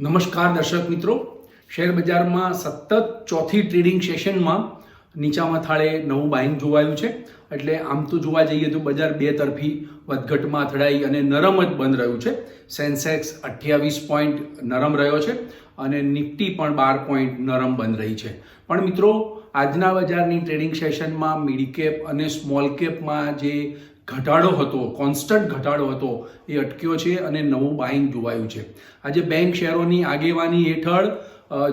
નમસ્કાર દર્શક મિત્રો. શેર બજારમાં સતત ચોથી ટ્રેડિંગ સેશનમાં નીચામાં થાળે નવું બાઇંગ જોવાયું છે. એટલે આમ તો જોવા જઈએ તો બજાર બે તરફી વધઘટમાં અથડાઈ અને નરમ જ બંધ રહ્યું છે. સેન્સેક્સ અઠ્યાવીસ પોઈન્ટ નરમ રહ્યો છે અને નિફ્ટી પણ બાર પોઈન્ટ નરમ બંધ રહી છે. પણ મિત્રો, આજના બજારની ટ્રેડિંગ સેશનમાં મિડકેપ અને સ્મોલ કેપમાં જે ઘટાડો હતો કોન્સ્ટન્ટ ઘટાડો હતો, એ અટક્યો છે અને નવું બાઇંગ જોવાયું છે. આજે બેંક શેરોની આગેવાની હેઠળ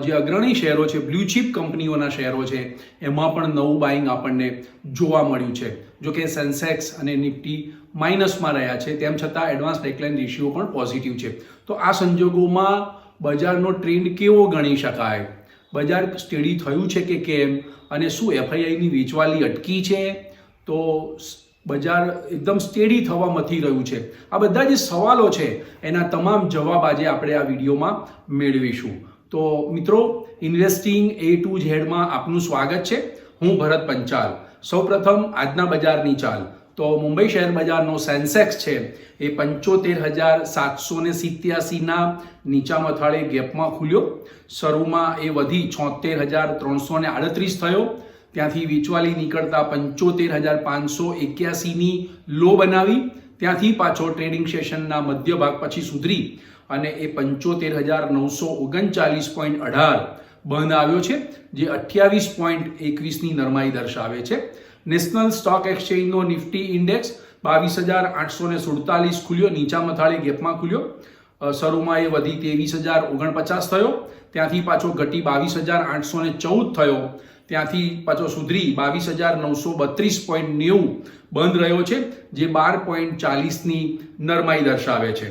જે અગ્રણી શેરો છે બ્લુ ચીપ કંપનીઓના શેરો છે, એમાં પણ નવું બાઇંગ આપણને જોવા મળ્યું છે. જો કે સેન્સેક્સ અને નિફ્ટી માઇનસમાં રહ્યા છે, તેમ છતાં એડવાન્સ ડેકલાઇન રેશિયો પણ પોઝિટિવ છે. તો આ સંજોગોમાં બજારનો ટ્રેન્ડ કેવો ગણી શકાય? બજાર સ્ટેડી થયું છે કે કેમ? અને શું એફઆઈઆઈની વેચવાલી અટકી છે? તો બજાર એકદમ સ્ટેડી થવા મથી રહ્યું છે. આ બધા જે સવાલો છે, એના તમામ જવાબ આજે આપણે આ વિડીયોમાં મેળવીશું. તો મિત્રો, ઇન્વેસ્ટિંગ એ ટુ ઝેડમાં આપનું સ્વાગત છે. હું ભરત પંચાલ. સૌપ્રથમ આજના બજારની ચાલ. તો મુંબઈ શેર બજારનો સેન્સેક્સ છે, એ પંચોતેર હજાર સાતસો ને સિત્યાસીના નીચા મથાળે ગેપમાં ખુલ્યો. શરૂમાં એ વધી છોતેર હજાર ત્રણસો ને આડત્રીસ થયો. ત્યાંથી વેચવાલી નીકળતા પંચોતેર હજાર પાંચસો એક્યાસીની લો બનાવી. ત્યાંથી પાછો ટ્રેડિંગ સેશનના મધ્ય ભાગ પછી સુધરી અને એ પંચોતેર હજાર નવસો ઓગણચાલીસ પોઈન્ટ અઢાર બંધ આવ્યો છે, જે અઠ્યાવીસ પોઈન્ટ એકવીસની નરમાઈ દર્શાવે છે. નેશનલ સ્ટોક એક્સચેન્જનો નિફ્ટી ઇન્ડેક્સ બાવીસ હજાર આઠસો ને સુડતાલીસ ખુલ્યો નીચા મથાળે ગેપમાં ખુલ્યો. શરૂમાં એ વધી ત્રેવીસ હજાર ઓગણપચાસ થયો. ત્યાંથી પાછો ઘટી બાવીસ હજાર આઠસો ને ચૌદ થયો. ત્યાંથી પાછો સુધરી બાવીસ હજાર નવસો બત્રીસ પોઈન્ટ નેવું બંધ રહ્યો છે, જે બાર પોઈન્ટ ચાલીસની નરમાઈ દર્શાવે છે.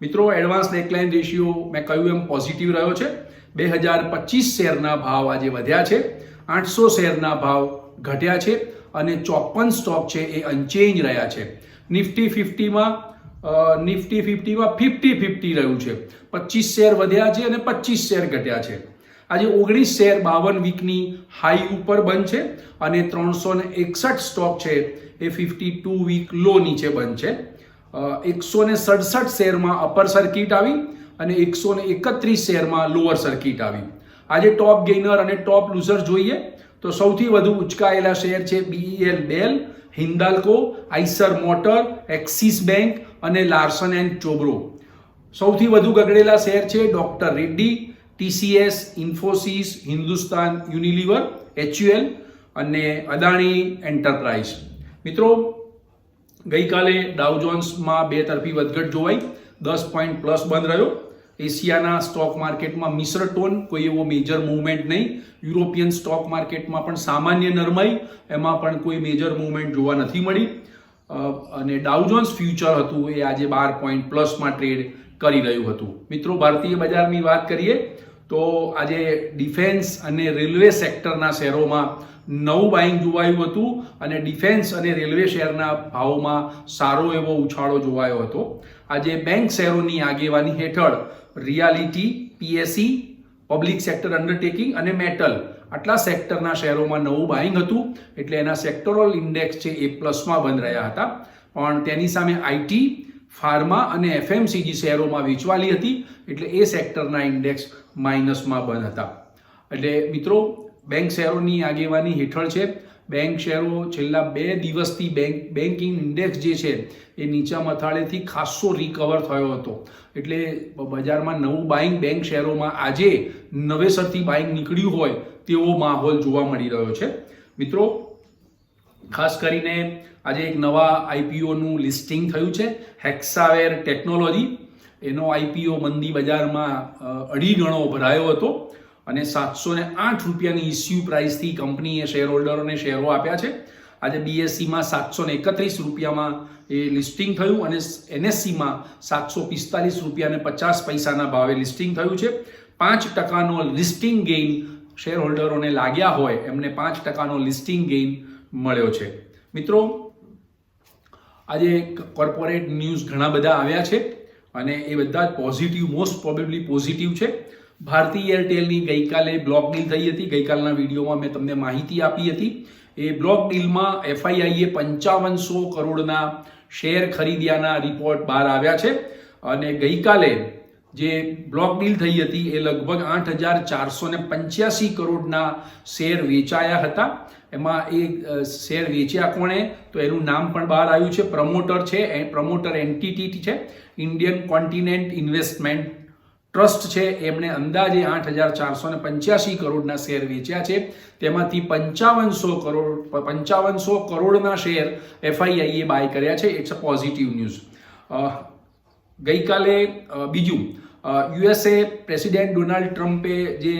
મિત્રો, એડવાન્સ ડેકલાઇન રેશિયો મેં કહ્યું એમ પોઝિટિવ રહ્યો છે. બે હજાર પચીસ શેરના ભાવ આજે વધ્યા છે, આઠસો શેરના ભાવ ઘટ્યા છે અને ચોપન સ્ટોક છે એ અનચેન્જ રહ્યા છે. નિફ્ટી ફિફ્ટીમાં નિફ્ટી ફિફ્ટીમાં ફિફ્ટી ફિફ્ટી રહ્યું છે. પચીસ શેર વધ્યા છે અને પચીસ શેર ઘટ્યા છે. આજે ઓગણીસ શેર બાવન વીકની હાઈ ઉપર બંધ છે અને ત્રણસો એકસઠ સ્ટોક છે એ ફિફ્ટી ટુ વીક લો નીચે બંધ છે. એકસો ને સડસઠ શેરમાં અપર સર્કિટ આવી અને એકસો ને એકત્રીસ શેરમાં લોઅર સર્કિટ આવી. આજે ટોપ ગેઇનર અને ટોપ લૂઝર જોઈએ તો સૌથી વધુ ઉચકાયેલા શેર છે BEL BEL Hindalco, Eicher motor, Axis bank અને લાર્સન એન્ડ ચોબ્રો. સૌથી વધુ ગગડેલા શેર છે doctor Reddy TCS Infosys Hindustan Unilever HUL અને અદાણી એન્ટરપ્રાઇઝ મિત્રો, ગઈકાલે ડાઉ જોન્સમાં બે તરફી વધઘટ જોવાઈ. દસ પોઈન્ટ પ્લસ બંધ રહ્યો. એશિયાના સ્ટોક માર્કેટમાં મિશ્ર ટોન કોઈ એવો મેજર મૂવમેન્ટ નહીં. યુરોપિયન સ્ટોક માર્કેટમાં પણ સામાન્ય નરમાઈ. એમાં પણ કોઈ મેજર મૂવમેન્ટ જોવા નથી મળી. અને ડાઉ જોન્સ ફ્યુચર હતું એ આજે બાર પોઈન્ટ પ્લસમાં ટ્રેડ કરી રહ્યું હતું. મિત્રો, ભારતીય બજારની વાત કરીએ, તો આજે ડિફેન્સ અને રેલવે સેક્ટરના શેરોમાં નવું બાઇંગ જોવાયું હતું અને ડિફેન્સ અને રેલવે શેરના ભાવમાં સારો એવો ઉછાળો જોવાયો હતો. આજે બેંક શેરોની આગેવાની હેઠળ reality, PSC, public sector undertaking અને મેટલ આટલા સેક્ટરના શેરોમાં નવું બાઇંગ હતું. એટલે એના સેક્ટોરલ ઇન્ડેક્સ છે એ પ્લસમાં બંધ રહ્યા હતા. પણ તેની સામે આઈટી ફાર્મા અને એફએમસીજી શેરોમાં વેચવાલી હતી, એટલે એ સેક્ટરના ઇન્ડેક્સ માઇનસમાં બંધ હતા. એટલે મિત્રો, બેંક શેરોની આગેવાની હેઠળ છે. બેંક શેરો છેલ્લા બે દિવસથી બેંક બેન્કિંગ ઇન્ડેક્સ જે છે, એ નીચા મથાળેથી ખાસો રિકવર થયો હતો. એટલે બજારમાં નવું બાઇંગ બેંક શેરોમાં આજે નવેસરથી બાઇંગ નીકળ્યું હોય તેવો માહોલ જોવા મળી રહ્યો છે. મિત્રો, ખાસ કરીને આજે એક નવા આઈપીઓનું લિસ્ટિંગ થયું છે. હેક્સાવેર ટેકનોલોજી એનો આઈપીઓ મંદી બજારમાં અઢી ગણો ભરાયો હતો અને સાતસો ને આઠ રૂપિયાની ઇસ્યુ પ્રાઇસથી કંપનીએ શેર હોલ્ડરોને શેરો આપ્યા છે. આજે બીએસસીમાં સાતસો ને એકત્રીસ રૂપિયામાં એ લિસ્ટિંગ થયું અને એનએસસીમાં સાતસો પિસ્તાલીસ રૂપિયાને પચાસ પૈસાના ભાવે લિસ્ટિંગ થયું છે. પાંચ ટકાનો લિસ્ટિંગ ગેઇન શેર હોલ્ડરોને લાગ્યા હોય, એમને પાંચ ટકાનો લિસ્ટિંગ ગેઇન મળ્યો છે. મિત્રો આજે કોર્પોરેટ ન્યૂઝ ઘણા બધા આવ્યા છે અને એ બધા જ પોઝિટિવ મોસ્ટ પ્રોબેબલી પોઝિટિવ છે. ભારતી એરટેલની ગઈકાલે બ્લોક ડીલ થઈ હતી. ગઈકાલના વિડીયોમાં મેં તમને માહિતી આપી હતી. એ બ્લોક ડીલમાં એફઆઈઆઈએ પંચાવનસો કરોડના શેર ખરીદ્યાના રિપોર્ટ બહાર આવ્યા છે. અને ગઈકાલે જે બ્લોક ડીલ થઈ હતી એ લગભગ આઠ હજાર ચારસો ને પંચ્યાસી કરોડના શેર વેચાયા હતા. એમાં એ શેર વેચ્યા કોણે? તો એનું નામ પણ બહાર આવ્યું છે. પ્રમોટર છે, એ, પ્રમોટર એન્ટિટી છે. ઇન્ડિયન કોન્ટિનેન્ટ ઇન્વેસ્ટમેન્ટ ટ્રસ્ટ છે. એમણે અંદાજે આઠ હજાર ચારસો ને પંચ્યાસી કરોડના શેર વેચ્યા છે. તેમાંથી પંચાવનસો કરોડ, પંચાવનસો કરોડના શેર એફઆઈઆઈએ બાય કર્યા છે. ઇટ્સ અ પોઝિટિવ ન્યૂઝ ગઈકાલે બીજું યુએસએ પ્રેસિડેન્ટ ડોનાલ્ડ ટ્રમ્પે જે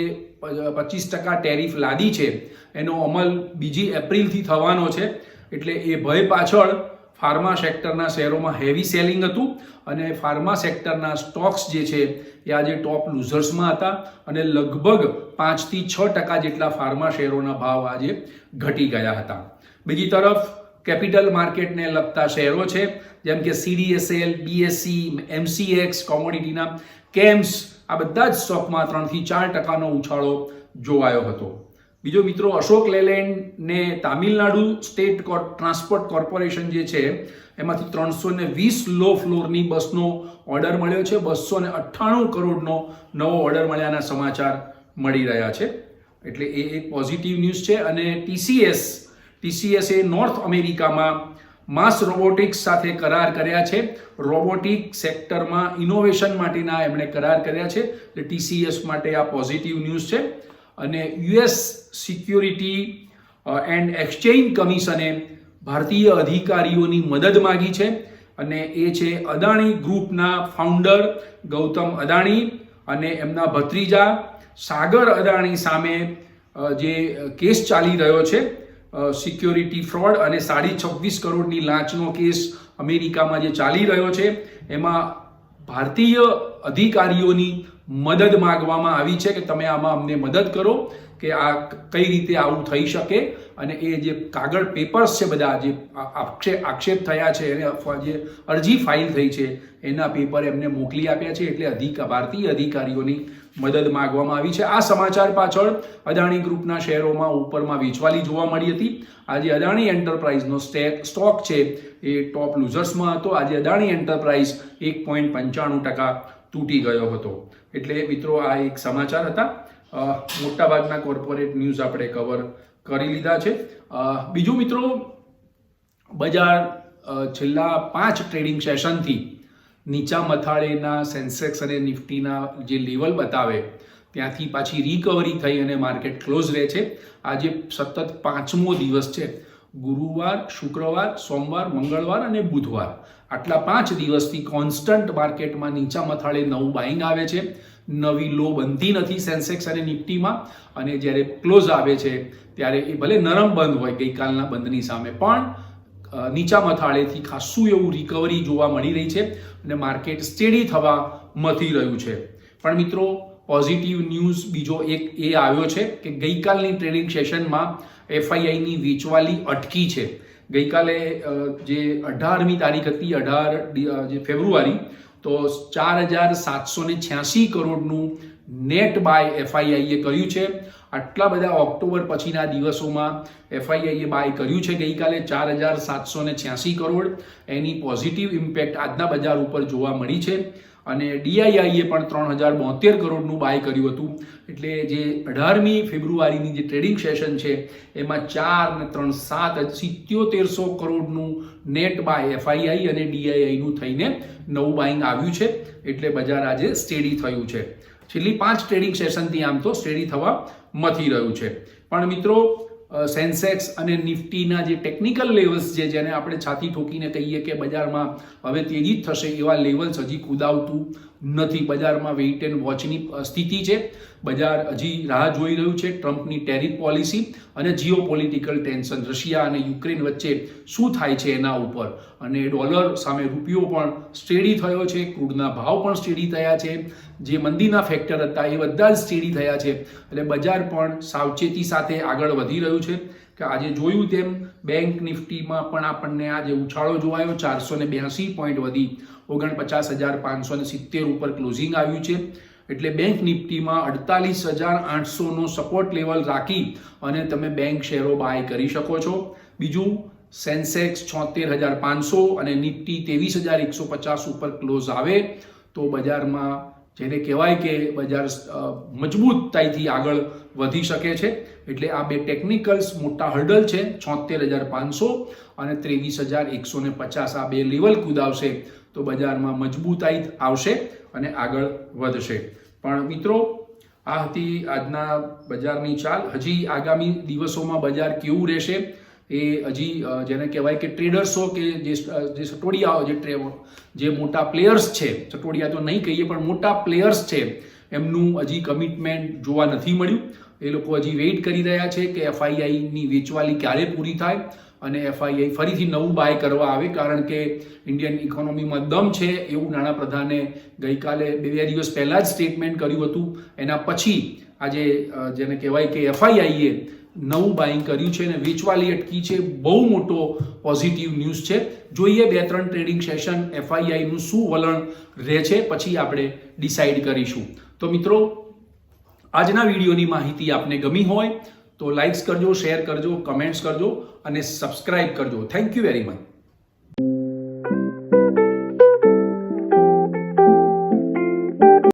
પચીસ ટકા ટેરિફ લાદી છે, એનો અમલ બીજી એપ્રિલથી થવાનો છે. એટલે એ ભય પાછળ ફાર્મા સેક્ટરના શેરોમાં હેવી સેલિંગ હતું અને ફાર્મા સેક્ટરના સ્ટોક્સ જે છે, એ આજે ટોપ લૂઝર્સમાં હતા અને લગભગ પાંચથી છ ટકા જેટલા ફાર્મા શેરોના ભાવ આજે ઘટી ગયા હતા. બીજી તરફ કેપિટલ માર્કેટને લગતા શેરો છે, જેમ કે સીડીએસએલ બીએસસી એમસીએક્સ કોમોડિટીના કેમ્સ, આ બધા જ સ્ટોકમાં ત્રણથી ચાર ટકાનો ઉછાળો જોવાયો હતો. બીજો મિત્રો અશોક લેલેન્ડને તામિલનાડુ સ્ટેટ ટ્રાન્સપોર્ટ કોર્પોરેશન જે છે, એમાંથી ત્રણસો ને વીસ લો ફ્લોરની બસનો ઓર્ડર મળ્યો છે. બસો ને અઠ્ઠાણું કરોડનો નવો ઓર્ડર મળ્યાના સમાચાર મળી રહ્યા છે. એટલે એ એક પોઝિટિવ ન્યૂઝ છે અને ટીસીએસ ટીસીએસ એ નોર્થ અમેરિકામાં માસ રોબોટિક્સ સાથે કરાર કર્યા છે. રોબોટિક સેક્ટરમાં ઇનોવેશન માટેના એમણે કરાર કર્યા છે. એટલે ટીસીએસ માટે આ પોઝિટિવ ન્યૂઝ છે. અને યુએસ સિક્યોરિટી એન્ડ એક્સચેન્જ કમિશને ભારતીય અધિકારીઓની મદદ માગી છે. અને એ છે અદાણી ગ્રુપના ફાઉન્ડર ગૌતમ અદાણી અને એમના ભત્રીજા સાગર અદાણી સામે જે કેસ ચાલી રહ્યો છે. સિક્યોરિટી ફ્રોડ અને સાડી છવ્વીસ કરોડની લાંચનો કેસ અમેરિકામાં જે ચાલી રહ્યો છે, એમાં ભારતીય અધિકારીઓની મદદ માગવામાં આવી છે કે તમે આમાં અમને મદદ કરો કે આ કઈ રીતે આવું થઈ શકે અને એ જે કાગળ પેપર્સ છે બધા જે આક્ષેપ આક્ષેપ થયા છે, એને જે અરજી ફાઇલ થઈ છે, એના પેપર એમને મોકલી આપ્યા છે એટલે અધિક ભારતીય અધિકારીઓની મદદ માગવામાં આવી છે. આ સમાચાર પાછળ અદાણી ગ્રુપના શેરોમાં ઉપરમાં વેચવાલી જોવા મળી હતી. આજે અદાણી એન્ટરપ્રાઇઝનો સ્ટેક સ્ટોક છે એ ટોપ લૂઝર્સમાં હતો. આજે અદાણી એન્ટરપ્રાઇઝ એક પોઈન્ટ પંચાણું ટકા તૂટી ગયો હતો. એટલે મિત્રો, આ એક સમાચાર હતા. મોટાભાગના કોર્પોરેટ ન્યૂઝ આપણે કવર કરી લીધા છે. બીજું મિત્રો, બજાર છેલ્લા પાંચ ટ્રેડિંગ સેશનથી નીચા મથાળેના સેન્સેક્સ અને નિફ્ટીના જે લેવલ બતાવે, ત્યાંથી પાછી રિકવરી થઈ અને માર્કેટ ક્લોઝ રહે છે. આજે સતત પાંચમો દિવસ છે. ગુરુવાર, શુક્રવાર, સોમવાર, મંગળવાર અને બુધવાર. આટલા પાંચ દિવસથી કોન્સ્ટન્ટ માર્કેટમાં નીચા મથાળે નવું બાઇંગ આવે છે. નવી લો બનતી નથી સેન્સેક્સ અને નિફ્ટીમાં અને જ્યારે ક્લોઝ આવે છે, ત્યારે એ ભલે નરમ બંધ હોય ગઈકાલના બંધની સામે, પણ નીચા મથાળેથી ખાસું એવું રિકવરી જોવા મળી રહી છે અને માર્કેટ સ્ટેડી થવા મથી રહ્યું છે. પણ મિત્રો પોઝિટિવ ન્યૂઝ બીજો એક એ આવ્યો છે કે ગઈકાલની ટ્રેડિંગ સેશનમાં એફઆઈઆઈની વેચવાલી અટકી છે. ગઈકાલે જે અઢારમી તારીખ હતી, અઢાર જે ફેબ્રુઆરી, તો ચાર હજાર સાતસો ને છ્યાસી કરોડનું નેટ બાય એફઆઈઆઈએ કર્યું છે. આટલા બધા ઓક્ટોબર પછીના દિવસોમાં એફઆઈઆઈએ બાય કર્યું છે. ગઈકાલે ચાર હજાર સાતસો ને છ્યાસી કરોડ. એની પોઝિટિવ ઇમ્પેક્ટ આજના બજાર ઉપર જોવા મળી છે. અને ડીઆઈઆઈએ પણ ત્રણ હજાર બોતેર કરોડનું બાય કર્યું હતું. એટલે જે અઢારમી ફેબ્રુઆરીની જે ટ્રેડિંગ સેશન છે, એમાં ચાર ને ત્રણ સાત સિત્યોતેરસો કરોડનું નેટ બાય એફઆઈઆઈ અને ડીઆઈઆઈનું થઈને નવું બાઇંગ આવ્યું છે. એટલે બજાર આજે સ્ટેડી થયું છે. છેલ્લી પાંચ ટ્રેડિંગ સેશનથી આમ તો સ્ટેડી થવા મથી રહ્યું છે. પણ મિત્રો સેન્સેક્સ અને નિફ્ટીના જે ટેકનિકલ લેવલ્સ છે, જેને આપણે છાતી ઠોકીને કહીએ કે બજારમાં હવે તેજી જ થશે એવા લેવલ્સ હજી કુદાવતું નથી. બજારમાં વેઇટ એન્ડ વોચની સ્થિતિ છે. બજાર હજી રાહ જોઈ રહ્યું છે ટ્રમ્પની ટેરિફ પોલિસી અને જીઓ પોલિટિકલ ટેન્શન. રશિયા અને યુક્રેન વચ્ચે શું થાય છે એના ઉપર? અને ડોલર સામે રૂપિયો પણ સ્ટેડી થયો છે. ક્રૂડના ભાવ પણ સ્ટેડી થયા છે. જે મંદીના ફેક્ટર હતા એ બધા જ સ્ટેડી થયા છે. એટલે બજાર પણ સાવચેતી સાથે આગળ વધી રહ્યું છે. કે આજે જોયું તેમ બેંક નિફ્ટીમાં પણ આપણને આજે ઉછાળો જોવાયો. ચારસો ને બ્યાસી પોઈન્ટ વધી ઓગણપચાસ હજાર પાંચસો ને સિત્તેર ઉપર ક્લોઝિંગ આવ્યું છે. એટલે બેંક નિફ્ટીમાં અડતાલીસ હજાર આઠસોનો સપોર્ટ લેવલ રાખી અને તમે બેંક શેરો બાય કરી શકો છો. બીજું સેન્સેક્સ છોતેર હજાર પાંચસો અને નિફ્ટી ત્રેવીસ હજાર એકસો પચાસ ઉપર ક્લોઝ આવે. તો બજારમાં જેને કહેવાય કે બજાર મજબૂતતાઈથી આગળ વધી શકે છે. એટલે આ બે ટેકનિકલ્સ મોટા હર્ડલ છે, છોતેર હજાર પાંચસો અને ત્રેવીસ હજાર એકસો ને પચાસ આ બે લેવલ કુદાવશે. તો બજારમાં મજબૂતાઈ આવશે અને આગળ વધશે. પણ મિત્રો, આ હતી આજના બજારની ચાલ. હજી આગામી દિવસોમાં બજાર કેવું રહેશે એ હજી જેને કહેવાય કે ટ્રેડર્સો કે જે જે સટોડિયાઓ, જે જે મોટા પ્લેયર્સ છે, સટોડિયા તો નહીં કહીએ પણ મોટા પ્લેયર્સ છે, એમનું હજી કમિટમેન્ટ જોવા નથી મળ્યું. એ લોકો હજી વેઇટ કરી રહ્યા છે કે એફઆઈઆઈની વેચવાલી ક્યારે પૂરી થાય અને એફઆઈઆઈ ફરીથી નવું બાય કરવા આવે, કારણ કે ઇન્ડિયન ઇકોનોમીમાં દમ છે એવું નાણાપ્રધાને ગઈકાલે બે બે દિવસ પહેલાં જ સ્ટેટમેન્ટ કર્યું હતું. એના પછી આજે જેને કહેવાય કે એફઆઈઆઈએ નવું બાઇંગ કર્યું છે અને વેચવાલી અટકી છે. બહુ મોટો પોઝિટિવ ન્યૂઝ છે. જોઈએ બે ત્રણ ટ્રેડિંગ સેશન એફઆઈઆઈનું શું વલણ રહે છે, પછી આપણે ડિસાઇડ કરીશું. તો મિત્રો આજના વિડીયોની માહિતી આપને ગમી હોય તો લાઇક્સ કરજો શેર કરજો કમેન્ટ્સ કરજો અને સબસ્ક્રાઇબ કરજો. Thank you very much